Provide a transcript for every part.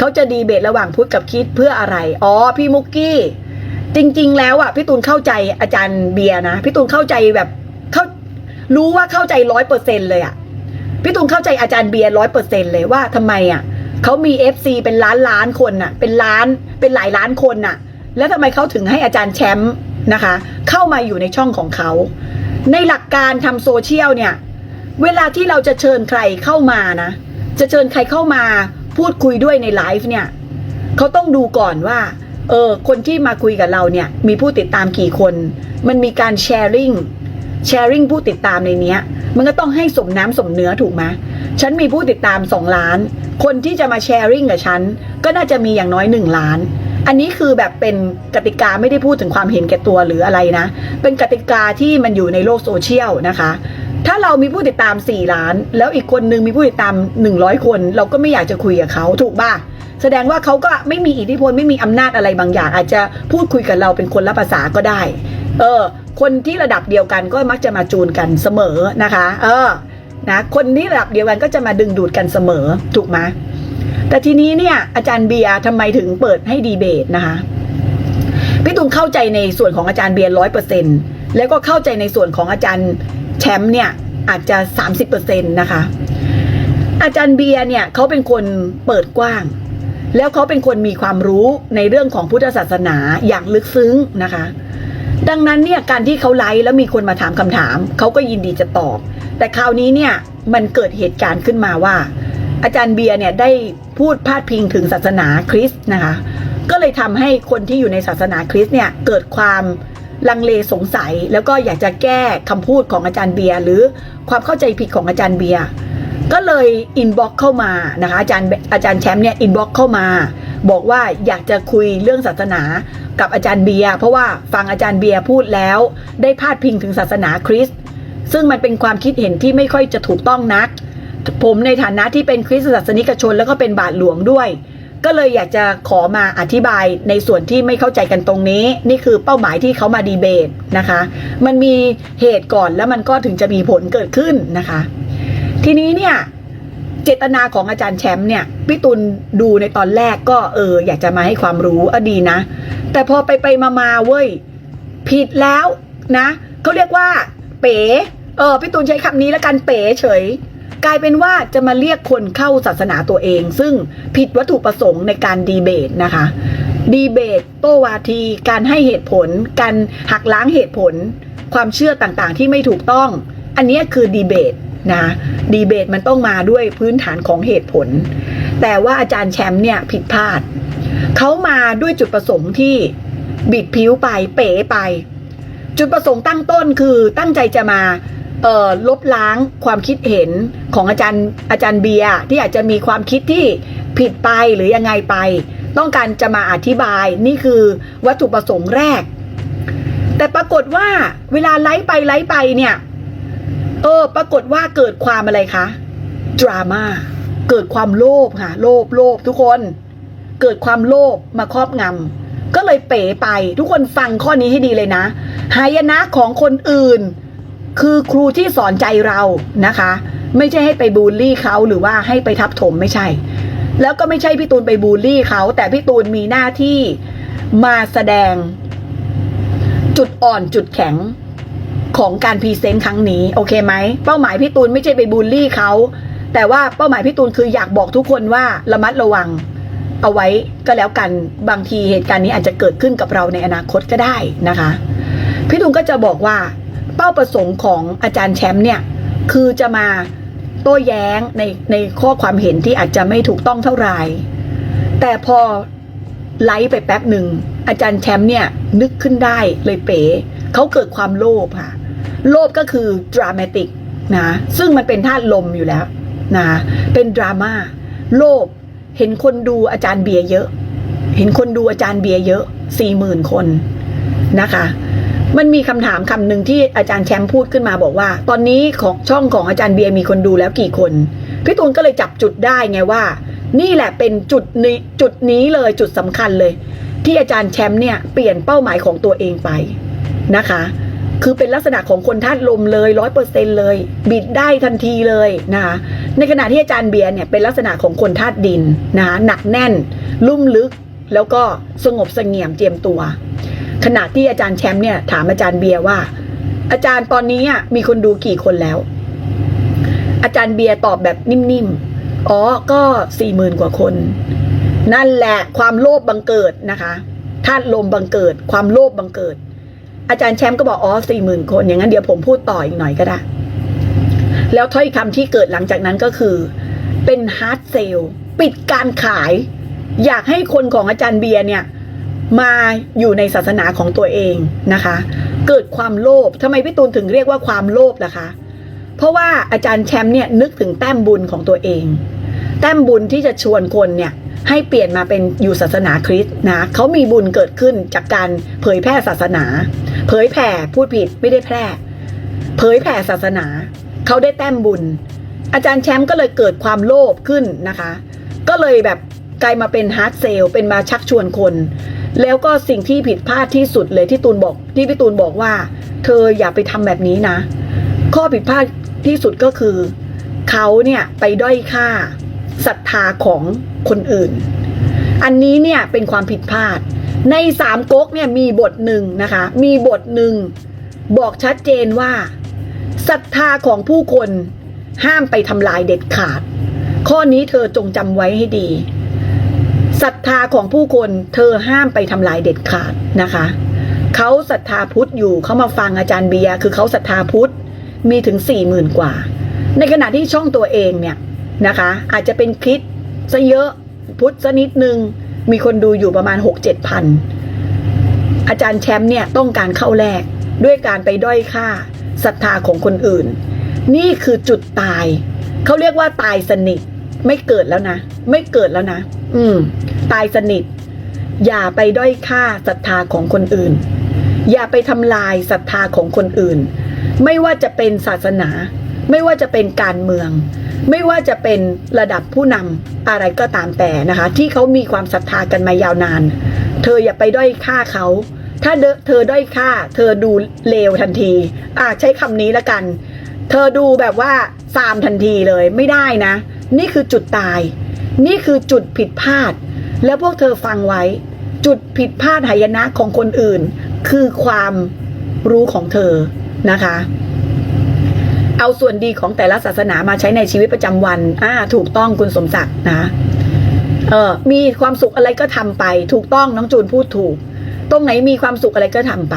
เขาจะดีเบตระหว่างพุทธกับคิดเพื่ออะไร อ๋อ พี่มุกกี้ จริง ๆ แล้วอะพี่ตูนเข้าใจอาจารย์เบียร์นะพี่ตูนเข้าใจแบบเข้ารู้ว่าเข้าใจร้อยเปอร์เซ็นเลยอะพี่ตูนเข้าใจอาจารย์เบียร์ร้อยเปอร์เซ็นเลยว่าทำไมอะเขามีเอฟซีเป็นล้านล้านคนน่ะ เป็นล้านเป็นหลายล้านคนน่ะ แล้วทำไมเขาถึงให้อาจารย์แชมป์นะคะ เข้ามาอยู่ในช่องของเขา ในหลักการทำโซเชียลเนี่ย เวลาที่เราจะเชิญใครเข้ามานะ จะเชิญใครเข้ามา พูดคุยด้วยในไลฟ์เนี่ยเขาต้องดูก่อนว่าเออคนที่มาคุยกับเราเนี่ยมีผู้ติดตามกี่คน มันมีการแชร์ริงแชร์ริงผู้ติดตามในเนี้ย มันก็ต้องให้สมน้ำสมเนื้อถูกไหมฉันมีผู้ติดตามสองล้าน คนที่จะมาแชร์ริงกับฉัน ก็น่าจะมีอย่างน้อยหนึ่งล้าน อันนี้คือแบบเป็นกติกาไม่ได้พูดถึงความเห็นแก่ตัวหรืออะไรนะ เป็นกติกาที่มันอยู่ในโลกโซเชียลนะคะ ถ้าเรามีผู้ติดตาม 4 ล้าน แล้วอีกคนนึงมีผู้ติดตาม 100 คน เราก็ไม่อยากจะคุยกับเขาถูกป่ะแสดงว่าเขาก็ไม่มีอิทธิพลไม่มีอำนาจอะไรบางอย่าง อาจจะพูดคุยกับเราเป็นคนละภาษาก็ได้ เออ คนที่ระดับเดียวกันก็มักจะมาจูนกันเสมอนะคะ เออนะคนที่ระดับเดียวกันก็จะมาดึงดูดกันเสมอถูกไหมแต่ทีนี้เนี่ยอาจารย์เบียร์ทำไมถึงเปิดให้ดีเบตนะคะพี่ตุงเข้าใจในส่วนของอาจารย์เบียร์ร้อยเปอร์เซ็นแล้วก็เข้าใจในส่วนของอาจารย์ แชมป์เนี่ยอาจจะสามสิบเปอร์เซ็นต์นะคะ อาจารย์เบียร์เนี่ยเขาเป็นคนเปิดกว้าง แล้วเขาเป็นคนมีความรู้ในเรื่องของพุทธศาสนาอย่างลึกซึ้งนะคะ ดังนั้นเนี่ยการที่เขาไลฟ์แล้วมีคนมาถามคำถาม เขาก็ยินดีจะตอบ แต่คราวนี้เนี่ยมันเกิดเหตุการณ์ขึ้นมาว่า อาจารย์เบียร์เนี่ยได้พูดพาดพิงถึงศาสนาคริสต์นะคะ ก็เลยทำให้คนที่อยู่ในศาสนาคริสต์เนี่ยเกิดความ ลังเลสงสัย แล้วก็อยากจะแก้คำพูดของอาจารย์เบียร์หรือความเข้าใจผิดของอาจารย์เบียร์ก็เลยอินบ็อกเข้ามานะคะอาจารย์อาจารย์แชมป์เนี่ยอินบ็อกเข้ามา บอกว่าอยากจะคุยเรื่องศาสนากับอาจารย์เบียร์เพราะว่าฟังอาจารย์เบียร์พูดแล้ว ได้พาดพิงถึงศาสนาคริสต์ซึ่งมันเป็นความคิดเห็นที่ไม่ค่อยจะถูกต้องนัก ผมในฐานะที่เป็นคริสตศาสนิกชนแล้วก็เป็นบาทหลวงด้วย ก็เลยอยากจะขอมาอธิบายในส่วนที่ไม่เข้าใจกันตรงนี้ นี่คือเป้าหมายที่เขามาดีเบตนะคะ มันมีเหตุก่อนแล้วมันก็ถึงจะมีผลเกิดขึ้นนะคะ ทีนี้เนี่ยเจตนาของอาจารย์แชมป์เนี่ยพี่ตุลดูในตอนแรกก็เออ อยากจะมาให้ความรู้อะดีนะ แต่พอไปไปมามาเว้ย ผิดแล้วนะเขาเรียกว่า เป๋เออพี่ตูนใช้คำนี้แล้วกันเป๋เฉย กลายเป็นว่าจะมาเรียกคนเข้าศาสนาตัวเอง ซึ่งผิดวัตถุประสงค์ในการดีเบตนะคะ ดีเบต โต้วาที การให้เหตุผล การหักล้างเหตุผล ความเชื่อต่างๆ ที่ไม่ถูกต้อง อันนี้คือดีเบตนะดีเบตมันต้องมาด้วยพื้นฐานของเหตุผล แต่ว่าอาจารย์แชมป์เนี่ยผิดพลาด เขามาด้วยจุดประสงค์ที่บิดผิวไปเป๋ไป จุดประสงค์ตั้งต้นคือตั้งใจจะมา ลบล้างความคิดเห็นของอาจารย์อาจารย์เบียร์ที่อาจจะมีความคิดที่ผิดไปหรือยังไงไป ต้องการจะมาอธิบายนี่คือวัตถุประสงค์แรก แต่ปรากฏว่าเวลาไลฟ์ไปไลฟ์ไปเนี่ยเออปรากฏว่าเกิดความอะไรคะดราม่าเกิดความโลภค่ะ โลภโลภทุกคน เกิดความโลภมาครอบงำก็เลยเป๋ไป ทุกคนฟังข้อนี้ให้ดีเลยนะหายนะของคนอื่น คือครูที่สอนใจเรานะคะ ไม่ใช่ให้ไปบูลลี่เขาหรือว่าให้ไปทับถมไม่ใช่ แล้วก็ไม่ใช่พี่ตูนไปบูลลี่เขา แต่พี่ตูนมีหน้าที่มาแสดง จุดอ่อนจุดแข็งของการพรีเซนต์ครั้งนี้โอเคไหมเป้าหมายพี่ตูนไม่ใช่ไปบูลลี่เขาแต่ว่าเป้าหมายพี่ตูนคืออยากบอกทุกคนว่าระมัดระวังเอาไว้ก็แล้วกันบางทีเหตุการณ์นี้อาจจะเกิดขึ้นกับเราในอนาคตก็ได้นะคะ พี่ตูนก็จะบอกว่า เป้าประสงค์ของอาจารย์แชมป์เนี่ยคือจะมาโต้แย้งในในข้อความเห็นที่อาจจะไม่ถูกต้องเท่าไหร่แต่พอไลฟ์ไปแป๊บหนึ่งอาจารย์แชมป์เนี่ยนึกขึ้นได้เลยเป๋เขาเกิดความโลภค่ะ โลภก็คือดรามาติกนะซึ่งมันเป็นธาตุลมอยู่แล้วนะเป็นดราม่าโลภเห็นคนดูอาจารย์เบียร์เยอะ เห็นคนดูอาจารย์เบียร์เยอะสี่หมื่นคนนะคะ มันมีคำถามคำหนึ่งที่อาจารย์แชมป์พูดขึ้นมาบอกว่า ตอนนี้ของช่องของอาจารย์เบียร์มีคนดูแล้วกี่คน พี่ตูนก็เลยจับจุดได้ไงว่า นี่แหละเป็นจุดนี้จุดนี้เลยจุดสำคัญเลย ที่อาจารย์แชมป์เนี่ยเปลี่ยนเป้าหมายของตัวเองไปนะคะ คือเป็นลักษณะของคนธาตุลมเลยร้อยเปอร์เซ็นเลย บิดได้ทันทีเลยนะคะในขณะที่อาจารย์เบียร์เนี่ยเป็นลักษณะของคนธาตุดินนะคะหนักแน่น ลุ่มลึกแล้วก็สงบสงี่ยมเจียมตัว ขณะที่อาจารย์แชมป์เนี่ยถามอาจารย์เบียร์ว่า อาจารย์ตอนนี้มีคนดูกี่คนแล้ว อาจารย์เบียร์ตอบแบบนิ่มๆอ๋อก็สี่หมื่นกว่าคน นั่นแหละความโลภบังเกิดนะคะธาตุลมบังเกิด ความโลภบังเกิด อาจารย์แชมป์ก็บอกอ๋อสี่หมื่นคน อย่างนั้นเดี๋ยวผมพูดต่ออีกหน่อยก็ได้ แล้วถ้อยคำที่เกิดหลังจากนั้นก็คือ เป็นฮาร์ดเซลปิดการขาย อยากให้คนของอาจารย์เบียร์เนี่ย มาอยู่ในศาสนาของตัวเองนะคะ เกิดความโลภทำไมพี่ตูนถึงเรียกว่าความโลภล่ะคะ เพราะว่าอาจารย์แชมป์เนี่ยนึกถึงแต้มบุญของตัวเอง แต้มบุญที่จะชวนคนเนี่ยให้เปลี่ยนมาเป็นอยู่ศาสนาคริสต์นะเขามีบุญเกิดขึ้นจากการเผยแพร่ศาสนา เผยแผ่พูดผิดไม่ได้แพร่ เผยแผ่ศาสนา เขาได้แต้มบุญ อาจารย์แชมป์ก็เลยเกิดความโลภขึ้นนะคะ ก็เลยแบบกลายมาเป็นฮาร์ดเซลเป็นมาชักชวนคน แล้วก็สิ่งที่ผิดพลาดที่สุดเลยที่ตูนบอก ที่พี่ตูนบอกว่า เธออย่าไปทำแบบนี้นะ ข้อผิดพลาดที่สุดก็คือ เขาเนี่ยไปด้อยค่าศรัทธาของคนอื่น อันนี้เนี่ยเป็นความผิดพลาด ในสามก๊กเนี่ยมีบทหนึ่งนะคะ มีบทหนึ่งบอกชัดเจนว่าศรัทธาของผู้คนห้ามไปทำลายเด็ดขาด ข้อนี้เธอจงจำไว้ให้ดี ศรัทธาของผู้คนเธอห้ามไปทำลายเด็ดขาดนะคะเขาศรัทธาพุทธอยู่เขามาฟังอาจารย์เบียร์คือเขาศรัทธาพุทธมีถึงสี่หมื่นกว่า ในขณะที่ช่องตัวเองเนี่ยนะคะ อาจจะเป็นคริสต์ซะเยอะพุทธซะนิดนึงมีคนดูอยู่ประมาณหกเจ็ดพันอาจารย์แชมป์เนี่ยต้องการเข้าแรกด้วยการไปด้อยค่าศรัทธาของคนอื่น นี่คือจุดตาย เขาเรียกว่าตายสนิท ไม่เกิดแล้วนะ ไม่เกิดแล้วนะ อืม ตายสนิท อย่าไปด้อยค่าศรัทธาของคนอื่น อย่าไปทำลายศรัทธาของคนอื่น ไม่ว่าจะเป็นศาสนา ไม่ว่าจะเป็นการเมือง ไม่ว่าจะเป็นระดับผู้นำอะไรก็ตามแต่นะคะ ที่เขามีความศรัทธากันมายาวนาน เธออย่าไปด้อยค่าเขาถ้าเธอด้อยค่า เธอดูเลวทันที อ่าใช้คำนี้ละกัน เธอดูแบบว่าซามทันทีเลยไม่ได้นะ นี่คือจุดตาย นี่คือจุดผิดพลาด แล้วพวกเธอฟังไว้ จุดผิดพลาดหายนะของคนอื่น คือความรู้ของเธอนะคะ เอาส่วนดีของแต่ละศาสนามาใช้ในชีวิตประจำวันอ่าถูกต้องคุณสมศักดิ์นะเออมีความสุขอะไรก็ทำไป ถูกต้องน้องจูนพูดถูก ตรงไหนมีความสุขอะไรก็ทำไป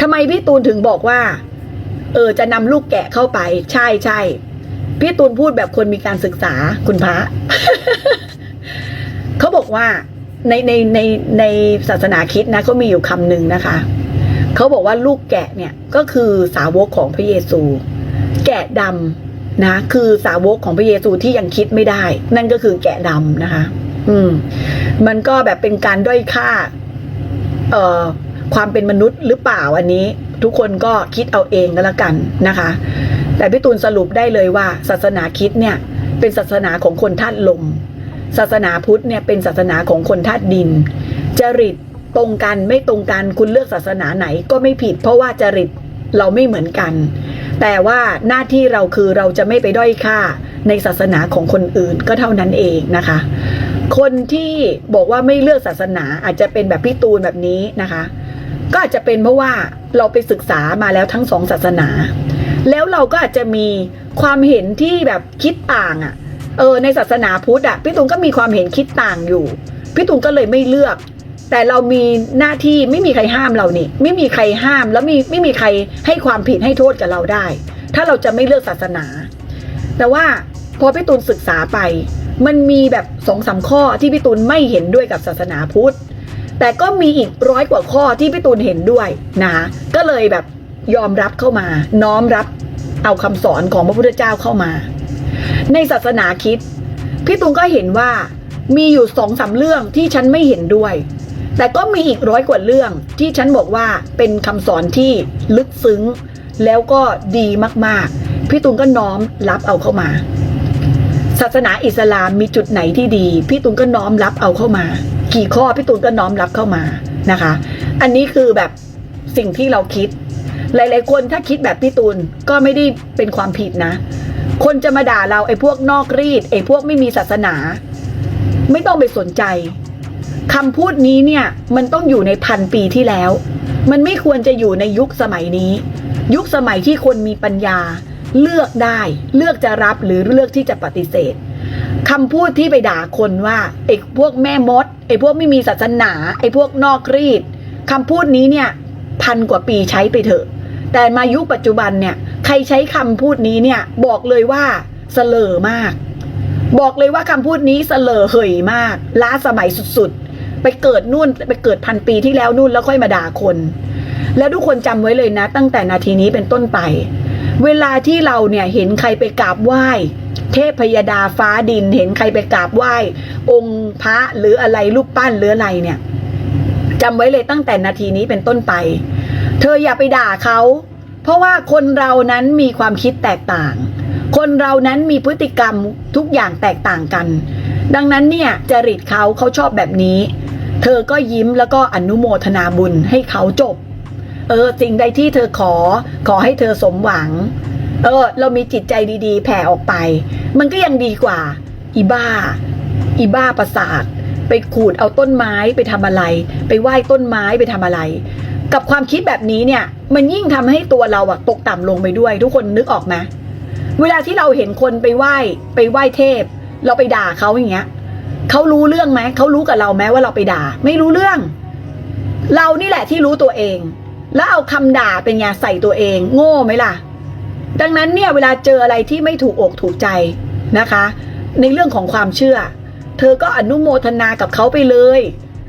ทำไมพี่ตูนถึงบอกว่า เออจะนำลูกแกะเข้าไป ใช่ใช่พี่ตูนพูดแบบคนมีการศึกษาคุณพระ เขาบอกว่าในในในในศาสนาคริดนะเขามีอยู่คำหนึ่งนะคะเขาบอกว่าลูกแกะเนี่ยก็คือสาวกของพระเยซู แกะดำนะคือสาวกของพระเยซูที่ยังคิดไม่ได้ นั่นก็คือแกะดำนะคะ อืม มันก็แบบเป็นการด้อยค่า เอ่อความเป็นมนุษย์หรือเปล่าอันนี้ ทุกคนก็คิดเอาเองก็แล้วกันนะคะ แต่พี่ตูนสรุปได้เลยว่า ศาสนาคิดเนี่ย เป็นศาสนาของคนธาตุลม ศาสนาพุทธเนี่ยเป็นศาสนาของคนธาตุดิน จริตตรงกันไม่ตรงกันคุณเลือกศาสนาไหนก็ไม่ผิด เพราะว่าจริตเราไม่เหมือนกัน แต่ว่าหน้าที่เราคือเราจะไม่ไปด้อยค่าในศาสนาของคนอื่นก็เท่านั้นเองนะคะ คนที่บอกว่าไม่เลือกศาสนาอาจจะเป็นแบบพี่ตูนแบบนี้นะคะ ก็อาจจะเป็นเพราะว่าเราไปศึกษามาแล้วทั้งสองศาสนา แล้วเราก็อาจจะมีความเห็นที่แบบคิดต่างอะ่ะ เออในศาสนาพุทธอะพี่ตูนก็มีความเห็นคิดต่างอยู่พี่ตูนก็เลยไม่เลือก แต่เรามีหน้าที่ไม่มีใครห้ามเรานี่ ไม่มีใครห้ามแล้วมีไม่มีใครให้ความผิดให้โทษกับเราได้ ถ้าเราจะไม่เลือกศาสนา แต่ว่าพอพี่ตูนศึกษาไป มันมีแบบสองสามข้อที่พี่ตูนไม่เห็นด้วยกับศาสนาพุทธ แต่ก็มีอีกร้อยกว่าข้อที่พี่ตูนเห็นด้วยนะคะก็เลยแบบยอมรับเข้ามา น้อมรับเอาคำสอนของพระพุทธเจ้าเข้ามา ในศาสนาคิด พี่ตูนก็เห็นว่ามีอยู่สองสามเรื่องที่ฉันไม่เห็นด้วย แต่ก็มีอีกร้อยกว่าเรื่องที่ฉันบอกว่าเป็นคำสอนที่ลึกซึ้ง แล้วก็ดีมากๆ พี่ตูนก็น้อมรับเอาเข้ามา ศาสนาอิสลามมีจุดไหนที่ดี พี่ตูนก็น้อมรับเอาเข้ามา กี่ข้อพี่ตูนก็น้อมรับเข้ามานะคะ อันนี้คือแบบสิ่งที่เราคิด หลาย ๆ คนถ้าคิดแบบพี่ตูนก็ไม่ได้เป็นความผิดนะ คนจะมาด่าเราไอ้พวกนอกรีดไอ้พวกไม่มีศาสนา ไม่ต้องไปสนใจคำพูดนี้เนี่ยมันต้องอยู่ในพันปีที่แล้ว มันไม่ควรจะอยู่ในยุคสมัยนี้ ยุคสมัยที่คนมีปัญญา เลือกได้เลือกจะรับหรือเลือกที่จะปฏิเสธคำพูดที่ไปด่าคนว่าไอ้พวกแม่มดไอ้พวกไม่มีศาสนาไอ้พวกนอกรีดคำพูดนี้เนี่ยพันกว่าปีใช้ไปเถอะ แต่มายุคปัจจุบันเนี่ย ใครใช้คำพูดนี้เนี่ย บอกเลยว่าเสลอมาก บอกเลยว่าคำพูดนี้เสลอเหยมาก ล้าสมัยสุดๆ ไปเกิดนู่นไปเกิดพันปีที่แล้วนู่นแล้วค่อยมาด่าคน แล้วทุกคนจำไว้เลยนะ ตั้งแต่นาทีนี้เป็นต้นไป เวลาที่เราเนี่ยเห็นใครไปกราบไหว้เทพพยดาฟ้าดินเห็นใครไปกราบไหว้ องค์พระหรืออะไรรูปปั้นหรืออะไรเนี่ยจำไว้เลยตั้งแต่นาทีนี้เป็นต้นไป เธออย่าไปด่าเขา เพราะว่าคนเรานั้นมีความคิดแตกต่าง คนเรานั้นมีพฤติกรรมทุกอย่างแตกต่างกัน ดังนั้นเนี่ยจริตเขาเขาชอบแบบนี้ เธอก็ยิ้มแล้วก็อนุโมทนาบุญให้เขาจบ เออสิ่งใดที่เธอขอ ขอให้เธอสมหวัง เออ เรามีจิตใจดีๆ แผ่ออกไป มันก็ยังดีกว่า อีบ้า อีบ้าประสาทไปขูดเอาต้นไม้ไปทำอะไร ไปไหว้ต้นไม้ไปทำอะไร กับความคิดแบบนี้เนี่ย มันยิ่งทำให้ตัวเราอะตกต่ำลงไปด้วย ทุกคนนึกออกไหมเวลาที่เราเห็นคนไปไหว้ไปไหว้เทพ เราไปด่าเขาอย่างเงี้ยเขารู้เรื่องไหมเขารู้กับเราไหมว่าเราไปด่า ไม่รู้เรื่อง เรานี่แหละที่รู้ตัวเอง แล้วเอาคำด่าเป็นไงใส่ตัวเอง โง่ไหมล่ะ ดังนั้นเนี่ยเวลาเจออะไรที่ไม่ถูกอกถูกใจนะคะ ในเรื่องของความเชื่อ เธอก็อนุโมทนากับเขาไปเลย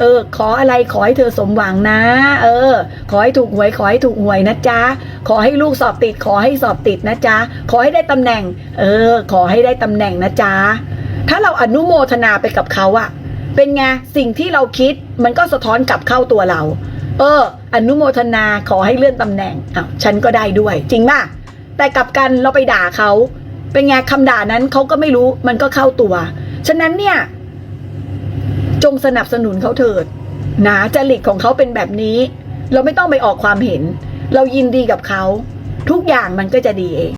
เออ ขออะไรขอให้เธอสมหวังนะ เออ ขอให้ถูกหวยขอให้ถูกหวยนะจ๊ะ ขอให้ลูกสอบติด ขอให้สอบติดนะจ๊ะ ขอให้ได้ตำแหน่ง เออ ขอให้ได้ตำแหน่งนะจ๊ะ ถ้าเราอนุโมทนาไปกับเขาอะเป็นไงสิ่งที่เราคิดมันก็สะท้อนกลับเข้าตัวเรา เออ อนุโมทนาขอให้เลื่อนตำแหน่งอ้าวฉันก็ได้ด้วย จริงป่ะแต่กลับกันเราไปด่าเขาเป็นไงคำด่านั้นเขาก็ไม่รู้มันก็เข้าตัว ฉะนั้นเนี่ย จงสนับสนุนเขาเถิดนะจริตของเขาเป็นแบบนี้ เราไม่ต้องไปออกความเห็น เรายินดีกับเขา ทุกอย่างมันก็จะดีเอง